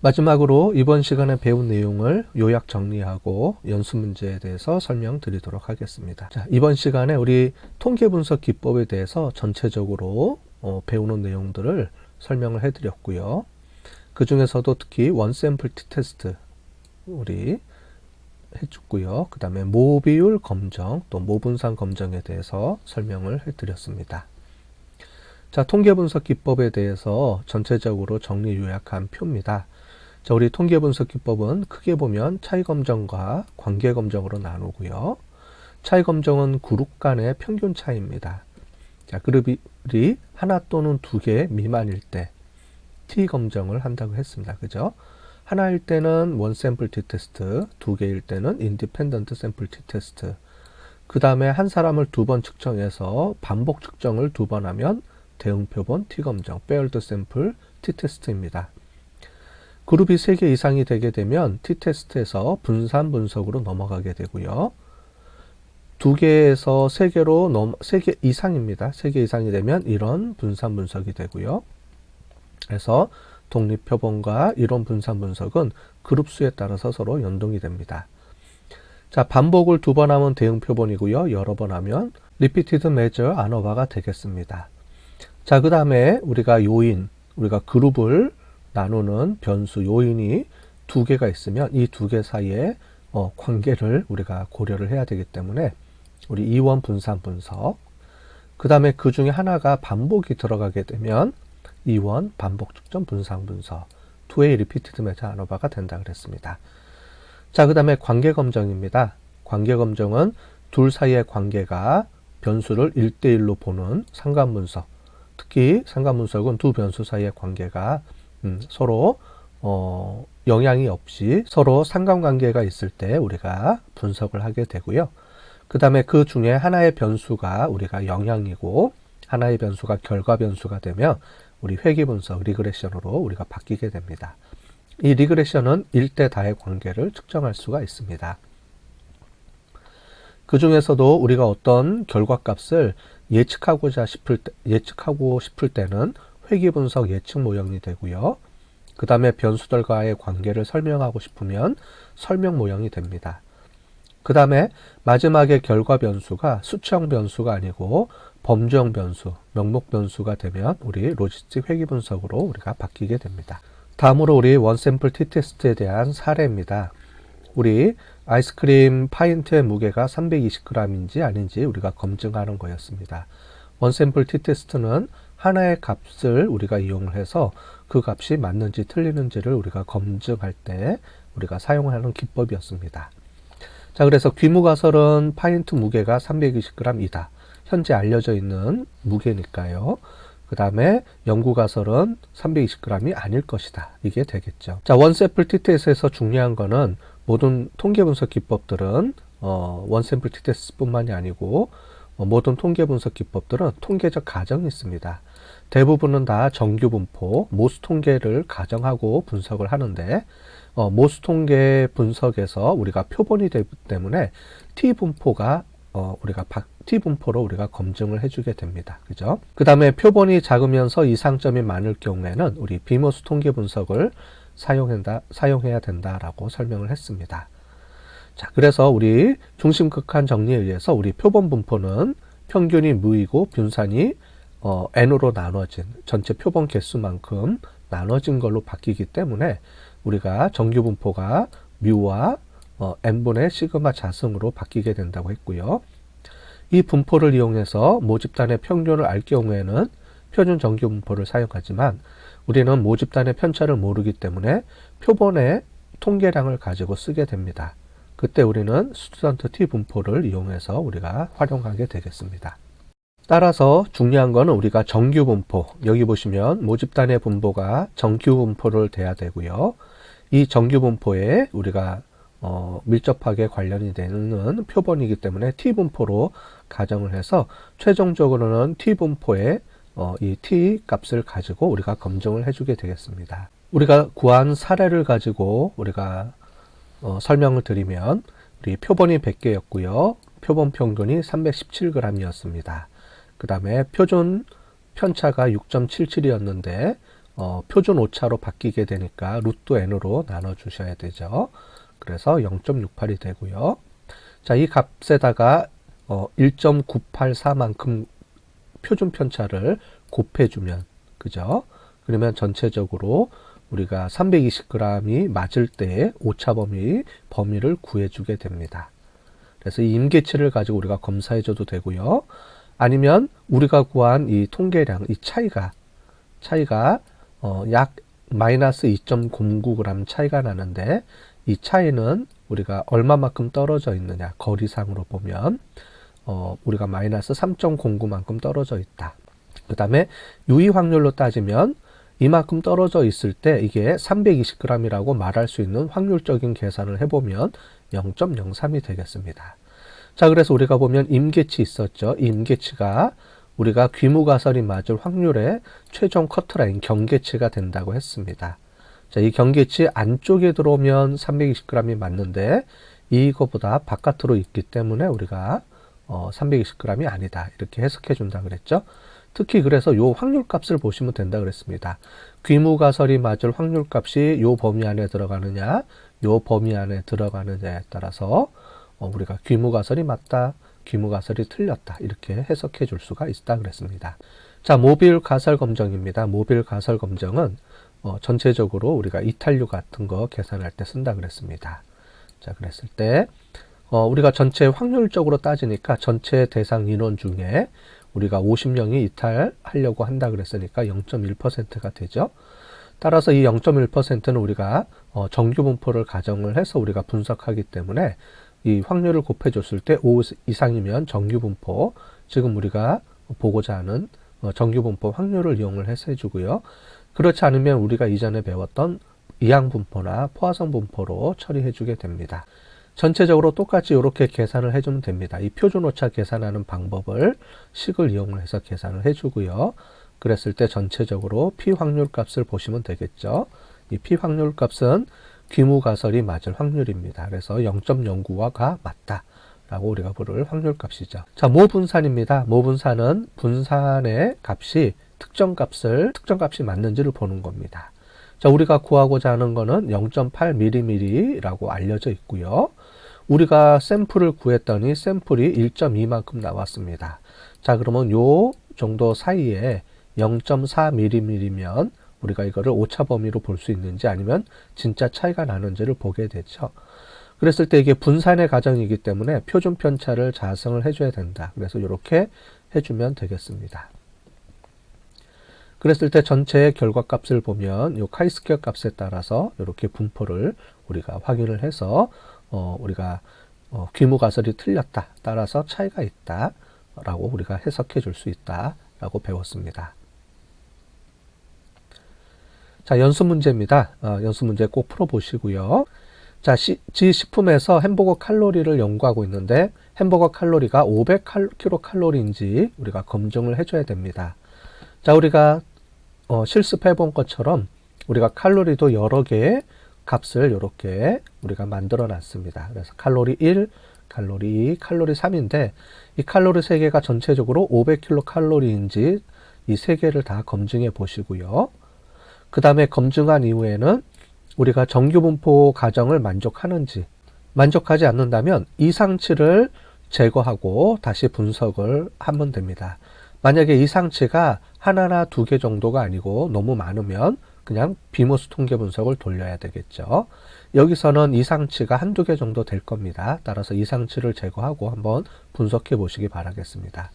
마지막으로 이번 시간에 배운 내용을 요약 정리하고 연수 문제에 대해서 설명드리도록 하겠습니다. 자, 이번 시간에 우리 통계 분석 기법에 대해서 전체적으로 어, 배우는 내용들을 설명을 해드렸고요. 그 중에서도 특히 원 샘플 티 테스트 우리 해줬고요. 그 다음에 모비율 검정 또 모분산 검정에 대해서 설명을 해드렸습니다. 자, 통계 분석 기법에 대해서 전체적으로 정리 요약한 표입니다. 자, 우리 통계 분석 기법은 크게 보면 차이 검정과 관계 검정으로 나누고요. 차이 검정은 그룹 간의 평균 차이입니다. 자, 그룹이 하나 또는 두 개 미만일 때 T 검정을 한다고 했습니다. 그죠? 하나일 때는 원 샘플 티 테스트, 두 개일 때는 인디펜던트 샘플 티 테스트. 그 다음에 한 사람을 두 번 측정해서 반복 측정을 두 번 하면 대응 표본 T 검정, 페어드 샘플 T 테스트입니다. 그룹이 3개 이상이 되게 되면 T 테스트에서 분산 분석으로 넘어가게 되고요. 두 개에서 세 개로 넘, 세개 이상입니다. 세개 이상이 되면 이런 분산 분석이 되고요. 그래서 독립 표본과 이론 분산 분석은 그룹 수에 따라서 서로 연동이 됩니다. 자, 반복을 두 번 하면 대응 표본이고요. 여러 번 하면 리피티드 메저 아노바가 되겠습니다. 자, 그 다음에 우리가 요인, 우리가 그룹을 나누는 변수 요인이 두 개가 있으면 이 두 개 사이에 어, 관계를 우리가 고려를 해야 되기 때문에 우리 이원 분산 분석 그 다음에 그 중에 하나가 반복이 들어가게 되면 이원 반복 측정 분산 분석 투웨이 리피티드 메타 아노바가 된다 그랬습니다. 자, 그 다음에 관계 검정입니다. 관계 검정은 둘 사이의 관계가 변수를 1대1로 보는 상관 분석. 특히 상관 분석은 두 변수 사이의 관계가 음, 서로 어, 영향이 없이 서로 상관관계가 있을 때 우리가 분석을 하게 되고요. 그 다음에 그 중에 하나의 변수가 우리가 영향이고 하나의 변수가 결과 변수가 되면 우리 회귀 분석 리그레션으로 우리가 바뀌게 됩니다. 이 리그레션은 1대 다의 관계를 측정할 수가 있습니다. 그 중에서도 우리가 어떤 결과값을 예측하고자 싶을 때, 예측하고 싶을 때는 회귀 분석 예측 모형이 되고요. 그 다음에 변수들과의 관계를 설명하고 싶으면 설명 모형이 됩니다. 그 다음에 마지막에 결과 변수가 수치형 변수가 아니고 범주형 변수, 명목 변수가 되면 우리 로지스틱 회귀 분석으로 우리가 바뀌게 됩니다. 다음으로 우리 원샘플 t-테스트에 대한 사례입니다. 우리 아이스크림 파인트의 무게가 320g인지 아닌지 우리가 검증하는 거였습니다. 원샘플 t-테스트는 하나의 값을 우리가 이용을 해서 그 값이 맞는지 틀리는지를 우리가 검증할 때 우리가 사용하는 기법이었습니다. 자, 그래서 귀무가설은 파인트 무게가 320g이다. 현재 알려져 있는 무게니까요. 그 다음에 연구가설은 320g이 아닐 것이다. 이게 되겠죠. 자, 원샘플 TTS에서 중요한 거는 모든 통계 분석 기법들은 어, 원샘플 TTS뿐만이 아니고 어, 모든 통계 분석 기법들은 통계적 가정이 있습니다. 대부분은 다 정규 분포, 모수 통계를 가정하고 분석을 하는데 어, 모수 통계 분석에서 우리가 표본이 되기 때문에 T 분포가 어, 우리가 T 분포로 우리가 검증을 해주게 됩니다. 그죠? 그 다음에 표본이 작으면서 이상점이 많을 경우에는 우리 비모수 통계 분석을 사용한다, 사용해야 된다라고 설명을 했습니다. 자, 그래서 우리 중심 극한 정리에 의해서 우리 표본 분포는 평균이 무이고 분산이 어, n으로 나눠진 전체 표본 개수만큼 나눠진 걸로 바뀌기 때문에 우리가 정규 분포가 뮤와 어, n분의 시그마 자승으로 바뀌게 된다고 했고요. 이 분포를 이용해서 모집단의 평균을 알 경우에는 표준 정규 분포를 사용하지만 우리는 모집단의 편차를 모르기 때문에 표본의 통계량을 가지고 쓰게 됩니다. 그때 우리는 스튜던트 T 분포를 이용해서 우리가 활용하게 되겠습니다. 따라서 중요한 거는 우리가 정규 분포, 여기 보시면 모집단의 분포가 정규 분포를 돼야 되고요. 이 정규 분포에 우리가 어, 밀접하게 관련이 되는 표본이기 때문에 T 분포로 가정을 해서 최종적으로는 T 분포에 어, 이 T 값을 가지고 우리가 검증을 해주게 되겠습니다. 우리가 구한 사례를 가지고 우리가 어, 설명을 드리면 우리 표본이 100개였고요. 표본 평균이 317g이었습니다. 그 다음에 표준 편차가 6.77이었는데 어, 표준 오차로 바뀌게 되니까 루트 n으로 나눠 주셔야 되죠. 그래서 0.68이 되고요. 자, 이 값에다가 어, 1.984만큼 표준 편차를 곱해 주면 그죠? 그러면 전체적으로 우리가 320g이 맞을 때 오차 범위 범위를 구해 주게 됩니다. 그래서 이 임계치를 가지고 우리가 검사해 줘도 되고요. 아니면 우리가 구한 이 통계량, 이 차이가 차이가 어, 약 마이너스 2.09g 차이가 나는데 이 차이는 우리가 얼마만큼 떨어져 있느냐 거리상으로 보면 어, 우리가 마이너스 3.09만큼 떨어져 있다. 그 다음에 유의 확률로 따지면 이만큼 떨어져 있을 때 이게 320g이라고 말할 수 있는 확률적인 계산을 해보면 0.03이 되겠습니다. 자, 그래서 우리가 보면 임계치 있었죠. 이 임계치가 우리가 귀무가설이 맞을 확률의 최종 커트라인 경계치가 된다고 했습니다. 자, 이 경계치 안쪽에 들어오면 320g이 맞는데 이거보다 바깥으로 있기 때문에 우리가 어, 320g이 아니다. 이렇게 해석해 준다 그랬죠. 특히 그래서 요 확률 값을 보시면 된다 그랬습니다. 귀무가설이 맞을 확률 값이 요 범위 안에 들어가느냐, 요 범위 안에 들어가느냐에 따라서 어, 우리가 귀무가설이 맞다, 귀무가설이 틀렸다 이렇게 해석해 줄 수가 있다 그랬습니다. 자, 모빌 가설 검정입니다. 모빌 가설 검정은 어, 전체적으로 우리가 이탈류 같은 거 계산할 때 쓴다 그랬습니다. 자, 그랬을 때 어, 우리가 전체 확률적으로 따지니까 전체 대상 인원 중에 우리가 50명이 이탈하려고 한다 그랬으니까 0.1%가 되죠. 따라서 이 0.1%는 우리가 어, 정규 분포를 가정을 해서 우리가 분석하기 때문에 이 확률을 곱해줬을 때 5 이상이면 정규 분포, 지금 우리가 보고자 하는 어, 정규 분포 확률을 이용을 해서 해주고요. 그렇지 않으면 우리가 이전에 배웠던 이항 분포나 포화성 분포로 처리해주게 됩니다. 전체적으로 똑같이 이렇게 계산을 해주면 됩니다. 이 표준 오차 계산하는 방법을 식을 이용을 해서 계산을 해주고요. 그랬을 때 전체적으로 p 확률 값을 보시면 되겠죠. 이 p 확률 값은 귀무 가설이 맞을 확률입니다. 그래서 0.09가 맞다. 라고 우리가 부를 확률 값이죠. 자, 모분산입니다. 모분산은 분산의 값이 특정 값을, 특정 값이 맞는지를 보는 겁니다. 자, 우리가 구하고자 하는 거는 0.8mm라고 알려져 있고요. 우리가 샘플을 구했더니 샘플이 1.2만큼 나왔습니다. 자, 그러면 요 정도 사이에 0.4mm면 우리가 이거를 오차 범위로 볼 수 있는지 아니면 진짜 차이가 나는지를 보게 되죠. 그랬을 때 이게 분산의 과정이기 때문에 표준 편차를 자성을 해줘야 된다. 그래서 이렇게 해주면 되겠습니다. 그랬을 때 전체의 결과 값을 보면 이 카이스퀘어 값에 따라서 이렇게 분포를 우리가 확인을 해서 어, 우리가 어, 규모 가설이 틀렸다. 따라서 차이가 있다. 라고 우리가 해석해 줄 수 있다. 라고 배웠습니다. 자, 연수 문제입니다. 어, 연수 문제 꼭 풀어보시고요. 자, 시, 지식품에서 햄버거 칼로리를 연구하고 있는데 햄버거 칼로리가 500kcal인지 우리가 검증을 해줘야 됩니다. 자, 우리가 어, 실습해 본 것처럼 우리가 칼로리도 여러 개의 값을 이렇게 우리가 만들어 놨습니다. 그래서 칼로리 1, 칼로리 2, 칼로리 3인데 이 칼로리 3개가 전체적으로 500kcal인지 이 3개를 다 검증해 보시고요. 그 다음에 검증한 이후에는 우리가 정규 분포 가정을 만족하는지 만족하지 않는다면 이상치를 제거하고 다시 분석을 하면 됩니다. 만약에 이상치가 하나나 두 개 정도가 아니고 너무 많으면 그냥 비모스 통계 분석을 돌려야 되겠죠. 여기서는 이상치가 한두 개 정도 될 겁니다. 따라서 이상치를 제거하고 한번 분석해 보시기 바라겠습니다.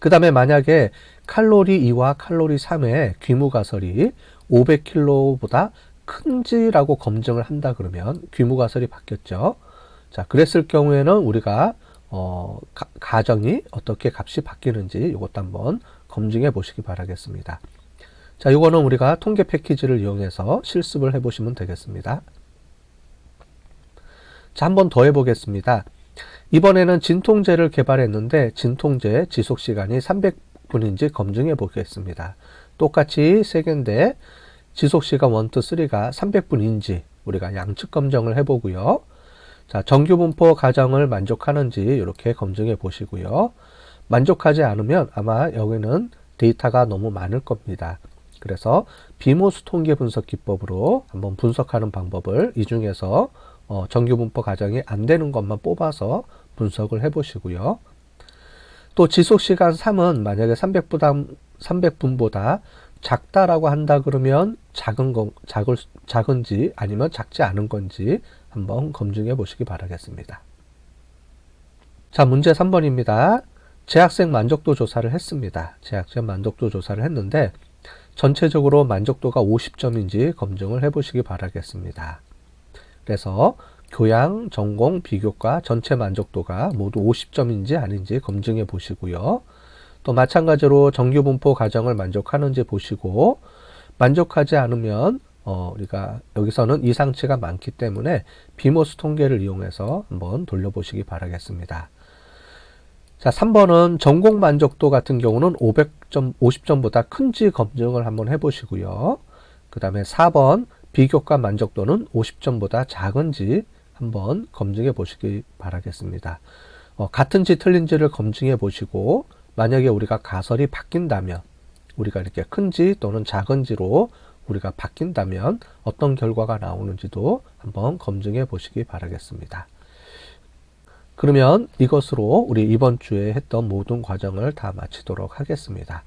그 다음에 만약에 칼로리 2와 칼로리 3의 귀무가설이 500kcal보다 큰지라고 검증을 한다 그러면 귀무가설이 바뀌었죠. 자, 그랬을 경우에는 우리가 어, 가, 가정이 어떻게 값이 바뀌는지 이것도 한번 검증해 보시기 바라겠습니다. 자, 이거는 우리가 통계 패키지를 이용해서 실습을 해 보시면 되겠습니다. 자, 한번 더 해보겠습니다. 이번에는 진통제를 개발했는데 진통제 지속 시간이 300분인지 검증해 보겠습니다. 똑같이 세 개인데 지속 시간 1, 2, 3가 300분인지 우리가 양측 검증을 해보고요. 자, 정규 분포 가정을 만족하는지 이렇게 검증해 보시고요. 만족하지 않으면 아마 여기는 데이터가 너무 많을 겁니다. 그래서 비모수 통계 분석 기법으로 한번 분석하는 방법을 이 중에서 어, 정규 분포 가정이 안 되는 것만 뽑아서 분석을 해 보시고요. 또 지속 시간 3은 만약에 300보다 300분보다 작다라고 한다 그러면 작은 거 작을 작은지 아니면 작지 않은 건지 한번 검증해 보시기 바라겠습니다. 자, 문제 3번입니다. 재학생 만족도 조사를 했습니다. 재학생 만족도 조사를 했는데 전체적으로 만족도가 50점인지 검증을 해 보시기 바라겠습니다. 그래서 교양, 전공, 비교과 전체 만족도가 모두 50점인지 아닌지 검증해 보시고요. 또 마찬가지로 정규 분포 과정을 만족하는지 보시고 만족하지 않으면 어, 우리가 여기서는 이상치가 많기 때문에 비모스 통계를 이용해서 한번 돌려보시기 바라겠습니다. 자, 3번은 전공 만족도 같은 경우는 500점, 50점보다 큰지 검증을 한번 해보시고요. 그 다음에 4번 비교과 만족도는 50점보다 작은지 한번 검증해 보시기 바라겠습니다. 어, 같은지 틀린지를 검증해 보시고 만약에 우리가 가설이 바뀐다면 우리가 이렇게 큰 지 또는 작은 지로 우리가 바뀐다면 어떤 결과가 나오는지도 한번 검증해 보시기 바라겠습니다. 그러면 이것으로 우리 이번 주에 했던 모든 과정을 다 마치도록 하겠습니다.